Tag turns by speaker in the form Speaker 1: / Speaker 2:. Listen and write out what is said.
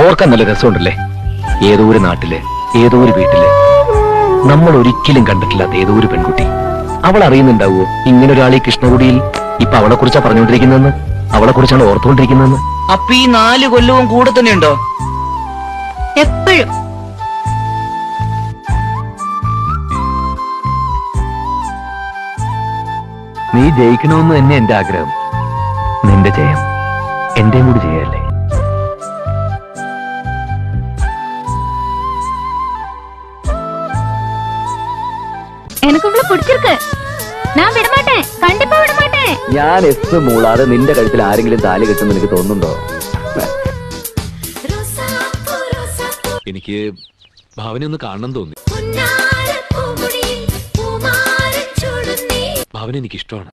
Speaker 1: ഓർക്കാൻ നല്ല രസമുണ്ടല്ലേ? ഏതോ ഒരു നാട്ടിൽ ഏതോ ഒരു വീട്ടിൽ നമ്മൾ ഒരിക്കലും കണ്ടിട്ടില്ലാത്ത ഏതോ ഒരു പെൺകുട്ടി. അവൾ അറിയുന്നുണ്ടാവോ ഇങ്ങനെ ഒരാൾ ഈ കൃഷ്ണകുടിയിൽ ഇപ്പൊ അവളെ കുറിച്ചാ പറഞ്ഞുകൊണ്ടിരിക്കുന്നതെന്ന്? അവളെ കുറിച്ചാണ് ഓർത്തുകൊണ്ടിരിക്കുന്നതെന്ന്?
Speaker 2: അപ്പൊ ഈ നാല് കൊല്ലവും കൂടെ തന്നെ ഉണ്ടോ
Speaker 3: എപ്പോഴും.
Speaker 1: നീ ജയിക്കണമെന്ന് തന്നെ എന്റെ ആഗ്രഹം. നിന്റെ ജയം. എന്റെയും കൂടി ജയല്ലേ?
Speaker 3: பிடிச்சிருக்கு நான் விட மாட்டேன் கண்டிப்பா விட மாட்டேன்
Speaker 1: ഞാൻ എസ് മൂളാതെ നിന്റെ കഴുത്തിൽ ആരെങ്കിലും താലി കെട്ടുമെന്ന് എനിക്ക് തോന്നുന്നുണ്ടോ
Speaker 4: എനിക്ക് ഭാവന ഒന്ന് കാണണം തോന്നി ഭാവന എനിക്ക് ഇഷ്ടമാണ്